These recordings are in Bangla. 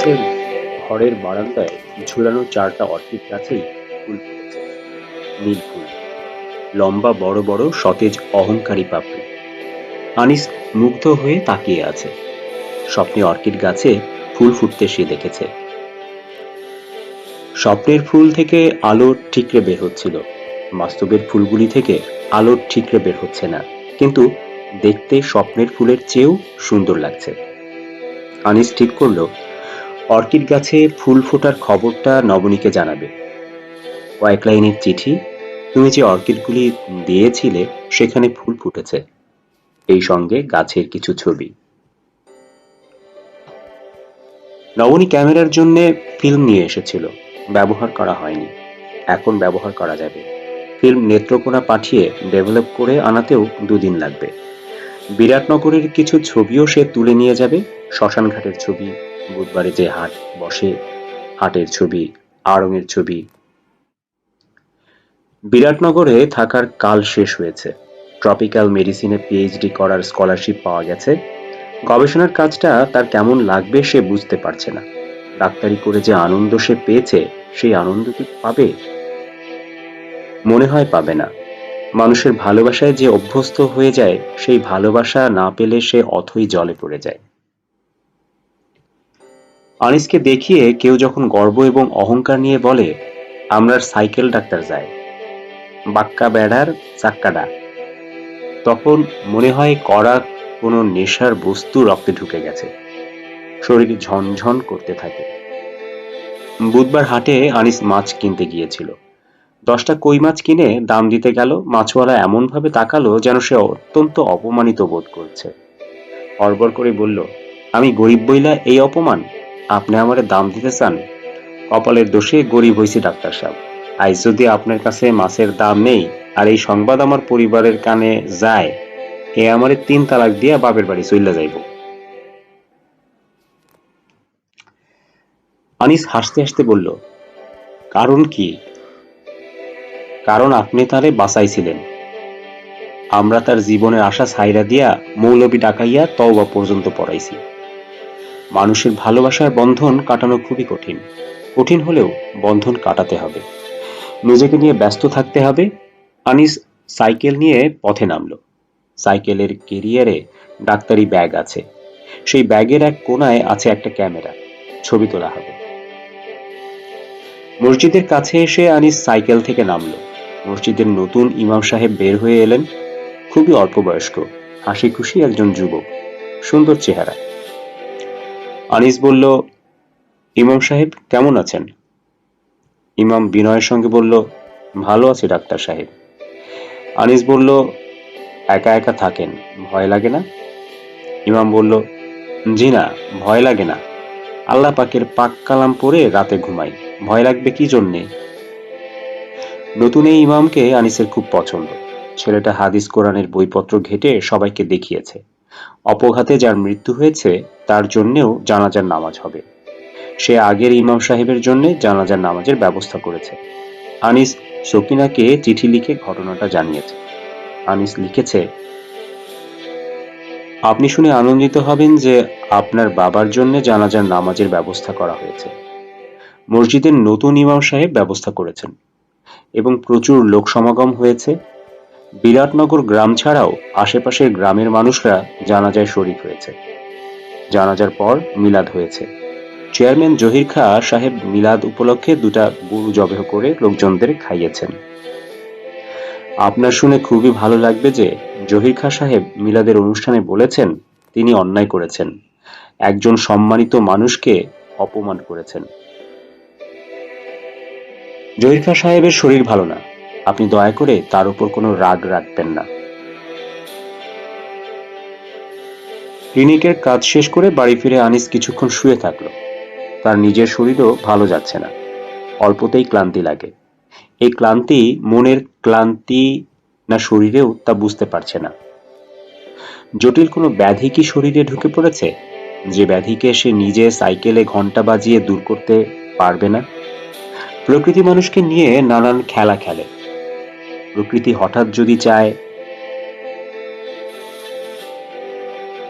আনিসের ঘরের বারান্দায় ঝুলানো চারটা অর্কিড গাছেই ফুল নীল ফুল। লম্বা, বড় বড়, সতেজ, অহংকারী পাপড়ি। আনিস মুগ্ধ হয়ে তাকিয়ে আছে। স্বপ্নে অর্কিড গাছে ফুল ফুটতে সে দেখেছে। স্বপ্নের ফুল থেকে আলো ঠিকরে বের হচ্ছিল। বাস্তবের ফুলগুলি থেকে আলো ঠিকরে বের হচ্ছে না। কিন্তু দেখতে স্বপ্নের ফুলের চেয়েও সুন্দর লাগছে। আনিস ঠিক করল অর্কিড গাছে ফুল ফোটার খবরটা নবনীকে জানাবে। কয়েক লাইনের চিঠি, তুমি যে অর্কিডগুলি দিয়েছিলে, সেখানে ফুল ফুটেছে। এই সঙ্গে গাছের কিছু ছবি। নবনী ক্যামেরার জন্য ফিল্ম নিয়ে এসেছিল। ব্যবহার করা হয়নি। এখন ব্যবহার করা যাবে। ফিল্ম নেত্রকোনা পাঠিয়ে ডেভেলপ করে আনাতেও দুদিন লাগবে। বিরাটনগরের কিছু ছবিও সে তুলে নিয়ে যাবে। শ্মশানঘাটের ছবি বুধবারে যে হাট বসে। হাটের ছবি আড়ংয়ের ছবি। বিরাটনগরে থাকার কাল শেষ হয়েছে। ট্রপিক্যাল মেডিসিনে পিএইচডি করার স্কলারশিপ পাওয়া গেছে। গবেষণার কাজটা তার কেমন লাগবে সে বুঝতে পারছে না। ডাক্তারি করে যে আনন্দ সে পেয়েছে, সেই আনন্দ কি পাবে? মনে হয় পাবে না। মানুষের ভালোবাসায় যে অভ্যস্ত হয়ে যায়, সেই ভালোবাসা না পেলে সে অথই জলে পড়ে যায়। আনিসকে দেখিয়ে কেউ যখন গর্ব এবং অহংকার নিয়ে বলে আমরা সাইকেল ডাক্তার যাই বাক্কা বেড়ার চাক্কাডা তখন মনে হয় কড়া কোনো নেশার বস্তু রক্তে ঢুকে গেছে। শরীর ঝনঝন করতে থাকে। বুধবার হাটে আনিস মাছ কিনতে গিয়েছিল। দশটা কই মাছ কিনে দাম দিতে গেল। মাছওয়ালা এমনভাবে তাকালো যেন সে অত্যন্ত অপমানিত বোধ করছে। হড়বড় করে বলল, আমি গরিব বইলা এই অপমান? আপনি আমারে দাম দিতে চান? কপালের দোষে গরিব হইছি ডাক্তার সাহেব। আজ যদি আপনার কাছে মাছের দাম নেই আর এই সংবাদ আমার পরিবারের কানে যায়, এ আমারে তিন তালাক দিয়া বাপের বাড়ি চইলা যাইব। আনিস হাসতে হাসতে বলল, কারণ কি? কারণ আপনি তারে বাঁচাইছিলেন। আমরা তার জীবনের আশা ছাইরা দিয়া মৌলবী ডাকাইয়া তওবা পর্যন্ত পড়াইছি। মানুষের ভালোবাসার বন্ধন কাটানো খুবই কঠিন। কঠিন হলেও বন্ধন কাটাতে হবে। নিজেকে নিয়ে ব্যস্ত থাকতে হবে। আনিস সাইকেল নিয়ে পথে নামলো। সাইকেলের কেরিয়ারে ডাক্তারি ব্যাগ আছে। সেই ব্যাগের এক কোনায় আছে একটা ক্যামেরা। ছবি তোলা হবে। মসজিদের কাছে এসে আনিস সাইকেল থেকে নামলো। মসজিদের নতুন ইমাম সাহেব বের হয়ে এলেন। খুবই অল্প বয়স্ক হাসি খুশি একজন যুবক। সুন্দর চেহারা। আনিস বলল, ইমাম সাহেব, কেমন আছেন? ইমাম বিনয়ের সঙ্গে বলল, ভালো আছি, ডাক্তার সাহেব। আনিস বলল, একা একা থাকেন, ভয় লাগে না? ইমাম বলল, জি না, ভয় লাগে না। আল্লাহ পাকের পাক কালাম পরে রাতে ঘুমাই, ভয় লাগবে কি জন্যে? নতুন এই ইমামকে আনিসের খুব পছন্দ। ছেলেটা হাদিস কোরআনের বইপত্র ঘেটে সবাইকে দেখিয়েছে। অপঘাতে যার মৃত্যু হয়েছে, তার জন্যেও জানাজার নামাজ হবে। সে আগের ইমাম সাহেবের জন্য জানাজার নামাজের ব্যবস্থা করেছে। আনিস সকিনাকে চিঠি লিখে ঘটনাটা জানিয়েছে। আনিস লিখেছে, আপনি শুনে আনন্দিত হবেন যে আপনার বাবার জন্য জানাজার নামাজের ব্যবস্থা করা হয়েছে। মসজিদের নতুন ইমাম সাহেব ব্যবস্থা করেছেন এবং প্রচুর লোক সমাগম হয়েছে। বিরাটনগর গ্রাম ছাড়াও আশেপাশের গ্রামের মানুষরা জানাজায় শরিক হয়েছে। জানাজার পর মিলাদ হয়েছে। চেয়ারম্যান জহির খা সাহেব মিলাদ উপলক্ষে দুটা গরু জবেহ করে লোকজনদের খাইয়েছেন। আপনার শুনে খুবই ভালো লাগবে যে জহির খা সাহেব মিলাদের অনুষ্ঠানে বলেছেন, তিনি অন্যায় করেছেন। একজন সম্মানিত মানুষকে অপমান করেছেন। জহির খা সাহেবের শরীর ভালো না। আপনি দয়া করে তার উপর কোনো রাগ রাখবেন না। ক্লিনিকের কাজ শেষ করে বাড়ি ফিরে আনিস কিছুক্ষণ শুয়ে থাকল। তার নিজের শরীরও ভালো যাচ্ছে না। অল্পতেই ক্লান্তি লাগে। এই ক্লান্তি মনের ক্লান্তি না শরীরেও তা বুঝতে পারছে না। জটিল কোনো ব্যাধি কি শরীরে ঢুকে পড়েছে? যে ব্যাধিকে সে নিজে সাইকেলে ঘণ্টা বাজিয়ে দূর করতে পারবে না? প্রকৃতি মানুষকে নিয়ে নানান খেলা খেলে। প্রকৃতি হঠাৎ যদি চায়,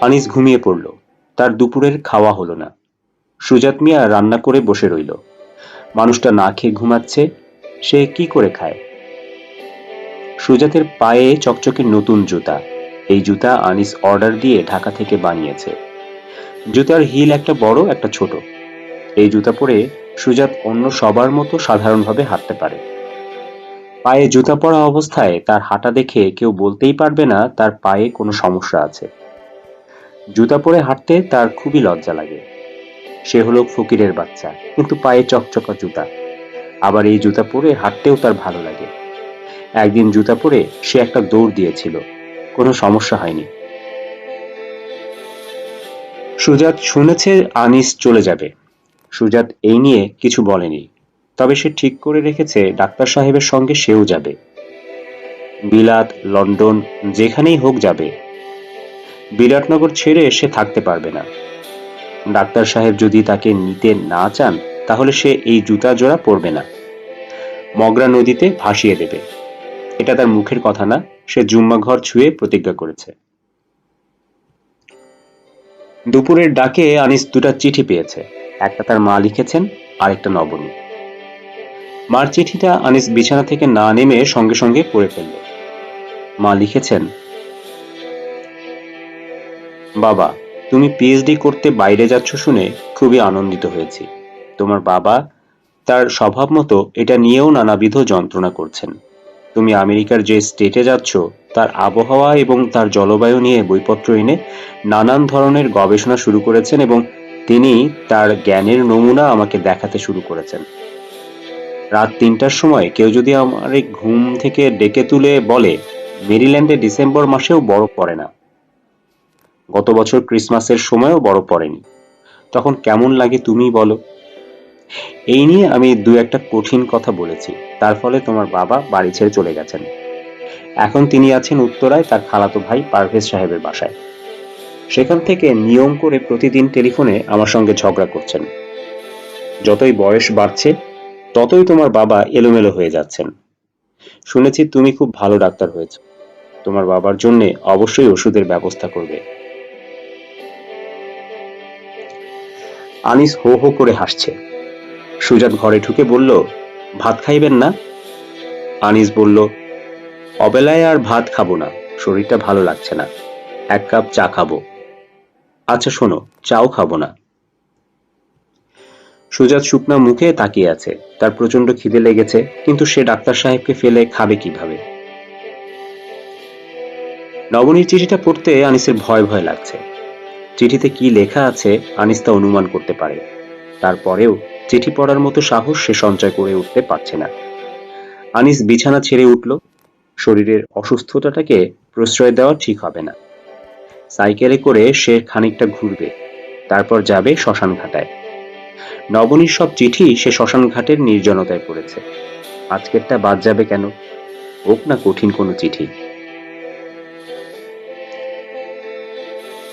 আনিস ঘুমিয়ে পড়ল। তার দুপুরের খাওয়া হলো না। সুজাত মিয়া রান্না করে বসে রইল। মানুষটা না খেয়ে ঘুমাচ্ছে, সে কি করে খায়? সুজাতের পায়ে চকচকে নতুন জুতা। এই জুতা আনিস অর্ডার দিয়ে ঢাকা থেকে বানিয়েছে। জুতার হিল একটা বড়, একটা ছোট। এই জুতা পরে সুজাত অন্য সবার মতো সাধারণভাবে হাঁটতে পারে। পায়ে জুতা পরা অবস্থায় তার হাঁটা দেখে কেউ বলতেই পারবে না তার পায়ে কোনো সমস্যা আছে। জুতা পরে হাঁটতে তার খুবই লজ্জা লাগে। সে হলো ফকিরের বাচ্চা, কিন্তু পায়ে চকচকা জুতা। আবার এই জুতা পরে হাঁটতেও তার ভালো লাগে। একদিন জুতা পরে সে একটা দৌড় দিয়েছিল, কোনো সমস্যা হয়নি। সুজাত শুনেছে আনিস চলে যাবে। সুজাত এই নিয়ে কিছু বলেনি। তবে সে ঠিক করে রেখেছে, ডাক্তার সাহেবের সঙ্গে সেও যাবে। বিলাত, লন্ডন, যেখানেই হোক যাবে। বিরাটনগর ছেড়ে সে থাকতে পারবে না। ডাক্তার সাহেব যদি তাকে নিতে না চান, তাহলে সে এই জুতা জোড়া পরবে না। মগরা নদীতে ভাসিয়ে দেবে। এটা তার মুখের কথা না, সে জুম্মা ঘর ছুঁয়ে প্রতিজ্ঞা করেছে। দুপুরের ডাকে আনিস দুটা চিঠি পেয়েছে। একটা তার মা লিখেছেন, আরেকটা নবনী মার চিঠিটা আনিস বিছানা থেকে না নেমে সঙ্গে সঙ্গে পড়ে ফেলল। মা লিখেছেন, বাবা, তুমি পিএইচডি করতে বাইরে যাচ্ছ শুনে খুবই আনন্দিত হয়েছি। তোমার বাবা তার স্বভাব মতো এটা নিয়েও নানাবিধ যন্ত্রণা করছেন। তুমি আমেরিকার যে স্টেটে যাচ্ছ, তার আবহাওয়া এবং তার জলবায়ু নিয়ে বইপত্র এনে নানান ধরনের গবেষণা শুরু করেছেন এবং তিনি তার জ্ঞানের নমুনা আমাকে দেখাতে শুরু করেছেন। রাত তিনটার সময় কেউ যদি আমার এই ঘুম থেকে ডেকে তুলে বলে, মেরিল্যান্ডে ডিসেম্বর মাসেও বরফ পড়ে না। গত বছর ক্রিসমাসের সময়ও বরফ পড়েনি। তখন কেমন লাগে তুমি বলো? এই নিয়ে আমি দু একটা কঠিন কথা বলেছি। তার ফলে তোমার বাবা বাড়ি ছেড়ে চলে গেছেন। এখন তিনি আছেন উত্তরায় তার খালাতো ভাই পারভেজ সাহেবের বাসায়। সেখান থেকে নিয়ম করে প্রতিদিন টেলিফোনে আমার সঙ্গে ঝগড়া করছেন। যতই বয়স বাড়ছে ততই তোমার বাবা এলোমেলো হয়ে যাচ্ছেন। শুনেছি তুমি খুব ভালো ডাক্তার হয়েছ। তোমার বাবার জন্য অবশ্যই ওষুধের ব্যবস্থা করবে। আনিস হো হো করে হাসছে। সুজাত ঘরে ঢুকে বলল, ভাত খাইবেন না? আনিস বলল, অবেলায় আর ভাত খাব না, শরীরটা ভালো লাগছে না। এক কাপ চা খাব। আচ্ছা শোনো, চাও খাব না। সুজাত শুকনা মুখে তাকিয়ে আছে। তার প্রচণ্ড খিদে লেগেছে, কিন্তু সে ডাক্তার সাহেবকে ফেলে খাবে কীভাবে? নবনীর চিঠিটা পড়তে আনিসের ভয় ভয় লাগছে। চিঠিতে কি লেখা আছে, আনিস তা অনুমান করতে পারে। তারপরেও চিঠি পড়ার মতো সাহস সে সঞ্চয় করে উঠতে পারছে না। আনিস বিছানা ছেড়ে উঠল। শরীরের অসুস্থতাটাকে প্রশ্রয় দেওয়া ঠিক হবে না। সাইকেলে করে সে খানিকটা ঘুরবে। তারপর যাবে শ্মশান ঘাটায়। নবনীর সব চিঠি সে শ্মশান ঘাটের নির্জনতায় পড়েছে। আজকেরটা বাদ যাবে কেন? হোক না কঠিন কোনো চিঠি।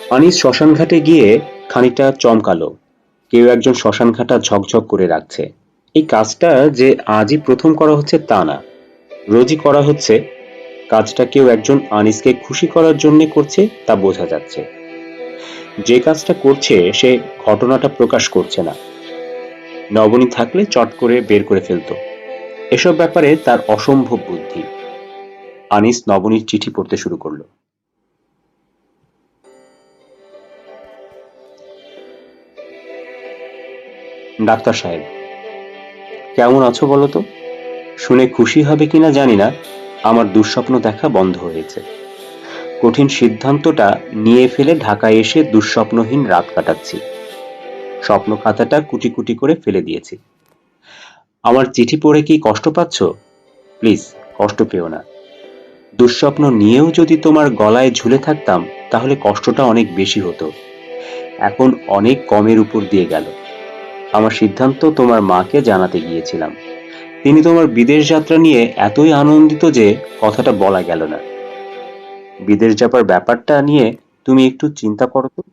আনিস শ্মশান ঘাটে গিয়ে খানিকটা চমকালো। কেউ একজন শ্মশান ঘাটা ঝকঝক করে রাখছে। এই কাজটা যে আজই প্রথম করা হচ্ছে তা না। রোজই করা হচ্ছে। কাজটা কেউ একজন আনিসকে খুশি করার জন্য করছে তা বোঝা যাচ্ছে। যে কাজটা করছে সে ঘটনাটা প্রকাশ করছে না। নবনী থাকলে চট করে বের করে ফেলতো। এসব ব্যাপারে তার অসম্ভব বুদ্ধি। আনিস নবনীর চিঠি পড়তে শুরু করল। ডাক্তার সাহেব, কেমন আছো বলো তো? শুনে খুশি হবে কিনা জানি না, আমার দুঃস্বপ্ন দেখা বন্ধ হয়েছে। কঠিন সিদ্ধান্তটা নিয়ে ফেলে ঢাকায় এসে দুঃস্বপ্নহীন রাত কাটাচ্ছি। স্বপ্ন খাতাটা কুটি কুটি করে ফেলে দিয়েছি। আমার চিঠি পড়ে কি কষ্ট পাচ্ছ? প্লিজ, কষ্ট পেও না। দুঃস্বপ্ন নিয়েও যদি তোমার গলায় ঝুলে থাকতাম, তাহলে কষ্টটা অনেক বেশি হতো। এখন অনেক কমের উপর দিয়ে গেল। আমার সিদ্ধান্ত তোমার মাকে জানাতে গিয়েছিলাম। তিনি তোমার বিদেশ যাত্রা নিয়ে এতই আনন্দিত যে কথাটা বলা গেল না। বিদেশ যাবার ব্যাপারটা নিয়ে তুমি একটু চিন্তা করো তো।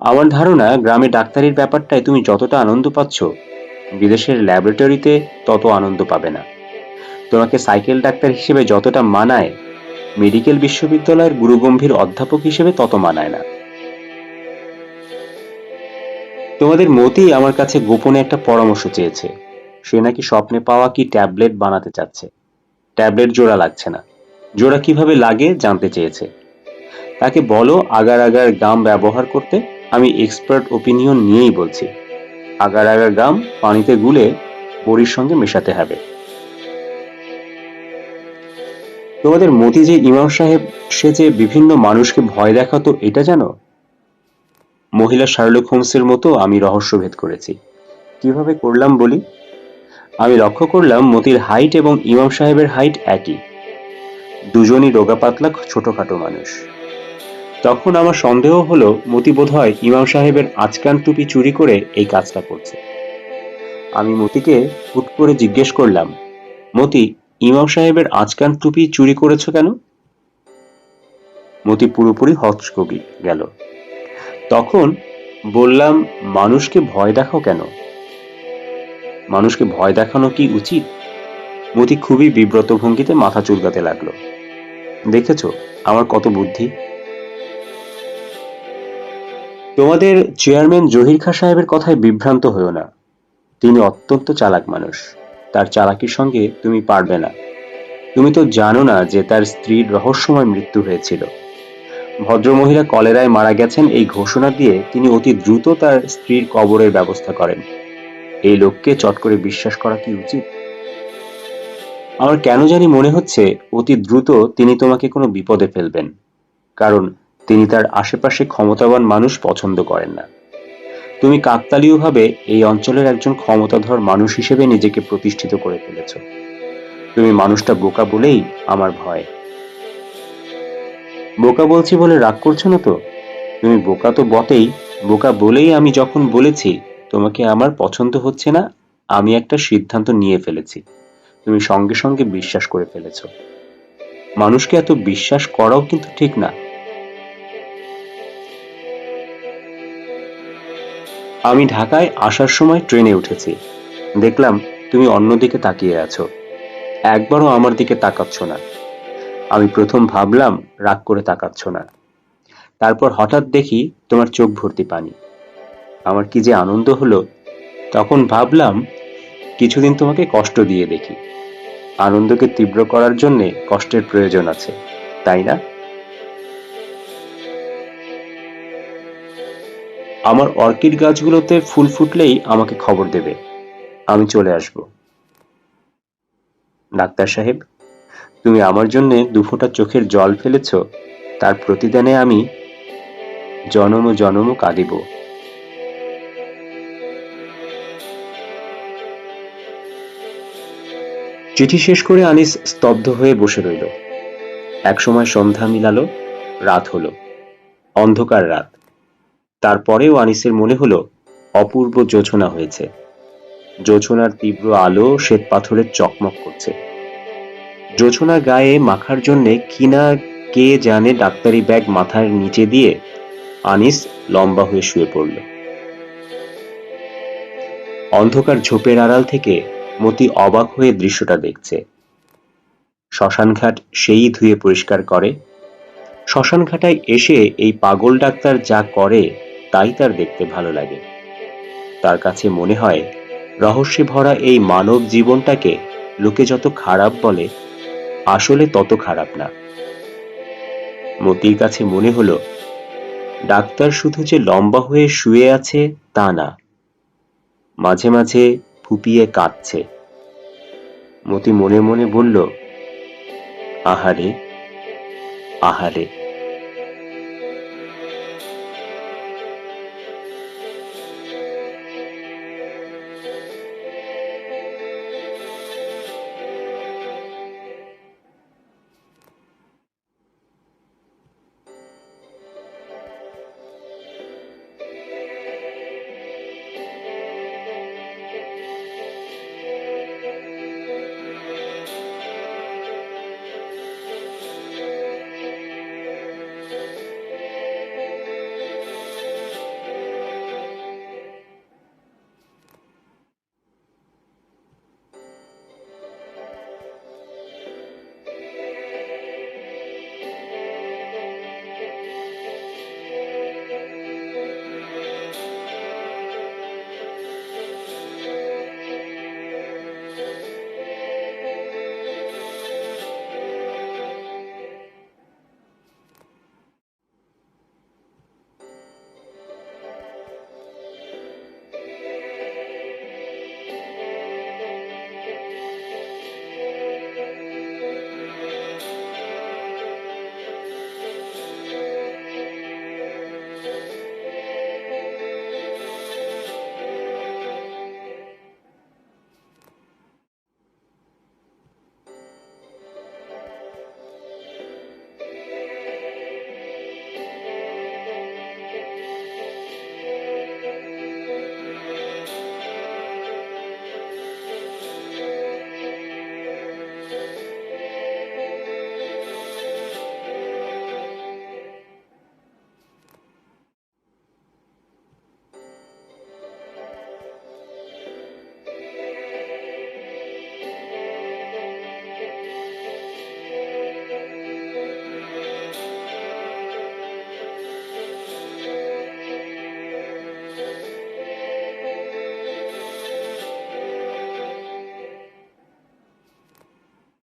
আমার ধারণা গ্রামে ডাক্তারির ব্যাপারটায় তুমি যতটা আনন্দ পাচ্ছ, বিদেশের ল্যাবরেটরিতে তত আনন্দ পাবে না। তোমাকে সাইকেল ডাক্তার হিসেবে যতটা মানায়, মেডিকেল বিশ্ববিদ্যালয়ের গুরুগম্ভীর অধ্যাপক হিসেবে তত মানায় না। তোমাদের মতি আমার কাছে গোপনে একটা পরামর্শ চেয়েছে। সে নাকি স্বপ্নে পাওয়া কি ট্যাবলেট বানাতে চাচ্ছে? ট্যাবলেট জোড়া লাগছে না। জোড়া কীভাবে লাগে জানতে চেয়েছে। তাকে বলো আগার আগার গাম ব্যবহার করতে আমি এক্সপার্ট ওপিনিয়ন নিয়েই বলছি। আগার আগার গাম পানিতে গুলে বড়ির সঙ্গে মেশাতে হবে। তোমাদের মতি যে ইমাম সাহেব সে যে বিভিন্ন মানুষকে ভয় দেখাতো, এটা জানো? মহিলা শার্লক হোমসের মতো আমি রহস্যভেদ করেছি। কীভাবে করলাম বলি? আমি লক্ষ্য করলাম মতির হাইট এবং ইমাম সাহেবের হাইট একই। দুজনই রোগা পাতলা, ছোটখাটো মানুষ। তখন আমার সন্দেহ হলো মতি বোধহয় ইমাম সাহেবের আচকান টুপি চুরি করে এই কাজটা করছে। আমি মতিকে হুট করে জিজ্ঞেস করলাম, মতি, ইমাম সাহেবের আচকান টুপি চুরি করেছ কেন? মতি পুরোপুরি হচকবি গেল। তখন বললাম, মানুষকে ভয় দেখাও কেন? মানুষকে ভয় দেখানো কি উচিত? মতি খুবই বিব্রত ভঙ্গিতে মাথা চুলকাতে লাগল। দেখেছ, আমার কত বুদ্ধি? তোমাদের চেয়ারম্যান জহির খা সাহেবের কথায় বিভ্রান্ত হয়েও না। তিনি অত্যন্ত চালাক মানুষ। তার চালাকির সঙ্গে তুমি পারবে না। তুমি তো জানো না যে তার স্ত্রীর রহস্যময় মৃত্যু হয়েছিল। ভদ্রমহিলা কলেরায় মারা গেছেন এই ঘোষণা দিয়ে তিনি অতি দ্রুত তার স্ত্রীর কবরের ব্যবস্থা করেন। এই লোককে চট করে বিশ্বাস করা কি উচিত? আমার কেন জানি মনে হচ্ছে, অতি দ্রুত তিনি তোমাকে কোনো বিপদে ফেলবেন। কারণ তিনি তার আশেপাশে ক্ষমতাবান মানুষ পছন্দ করেন না। তুমি কাকতালীয়ভাবে এই অঞ্চলের একজন ক্ষমতাধর মানুষ হিসেবে নিজেকে প্রতিষ্ঠিত করে ফেলেছ। তুমি মানুষটা বোকা বলেই আমার ভয়। বোকা বলছি বলে রাগ করছ না তো? তুমি বোকা তো বটেই। বোকা বলেই আমি যখন বলেছি, তোমাকে আমার পছন্দ হচ্ছে না, আমি একটা সিদ্ধান্ত নিয়ে ফেলেছি। তুমি সঙ্গে সঙ্গে বিশ্বাস করে ফেলেছ। মানুষকে এত বিশ্বাস করাও কিন্তু ঠিক না। আমি ঢাকায় আসার সময় ট্রেনে উঠেছি। দেখলাম তুমি অন্যদিকে তাকিয়ে আছো। একবারও আমার দিকে তাকাচ্ছ না। আমি প্রথম ভাবলাম রাগ করে তাকাচ্ছ না। তারপর হঠাৎ দেখি তোমার চোখ ভর্তি পানি। আমার কি যে আনন্দ হলো, তখন ভাবলাম কিছুদিন তোমাকে কষ্ট দিয়ে দেখি। আনন্দকে তীব্র করার জন্য কষ্টের প্রয়োজন আছে, তাই না? আমার অর্কিড গাছগুলোতে ফুল ফুটলেই আমাকে খবর দেবে। আমি চলে আসব। ডাক্তার সাহেব, তুমি আমার জন্য দুফোঁটা চোখের জল ফেলেছ, তার প্রতিদানে আমি জনম জনম কাঁদিব। চিঠি শেষ করে আনিস স্তব্ধ হয়ে বসে রইল। একসময় সন্ধ্যা মিলালো, রাত হলো। অন্ধকার রাত। তারপরেও আনিসের মনে হলো অপূর্ব যোছনা হয়েছে। যোছনার তীব্র আলো শ্বেত পাথরের চকমক করছে। যোছনা গায়ে মাখার জন্যে কিনা কে জানে ডাক্তারি ব্যাগ মাথার নিচে দিয়ে আনিস লম্বা হয়ে শুয়ে পড়ল। অন্ধকার ঝোপের আড়াল থেকে মতি অবাক হয়ে দৃশ্যটা দেখছে। শ্মশানঘাট সেই ধুয়ে পরিষ্কার করে। শ্মশানঘাটায় এসে এই পাগল ডাক্তার যা করে তাই তার দেখতে ভালো লাগে। তার কাছে মনে হয়, রহস্যে ভরা এই মানব জীবনটাকে লোকে যত খারাপ বলে, আসলে তত খারাপ না। মতির কাছে মনে হলো, ডাক্তার শুধু যে লম্বা হয়ে শুয়ে আছে তা না, মাঝে মাঝে ফুপিয়ে কাঁদছে। মতি মনে মনে বলল, আহারে আহারে।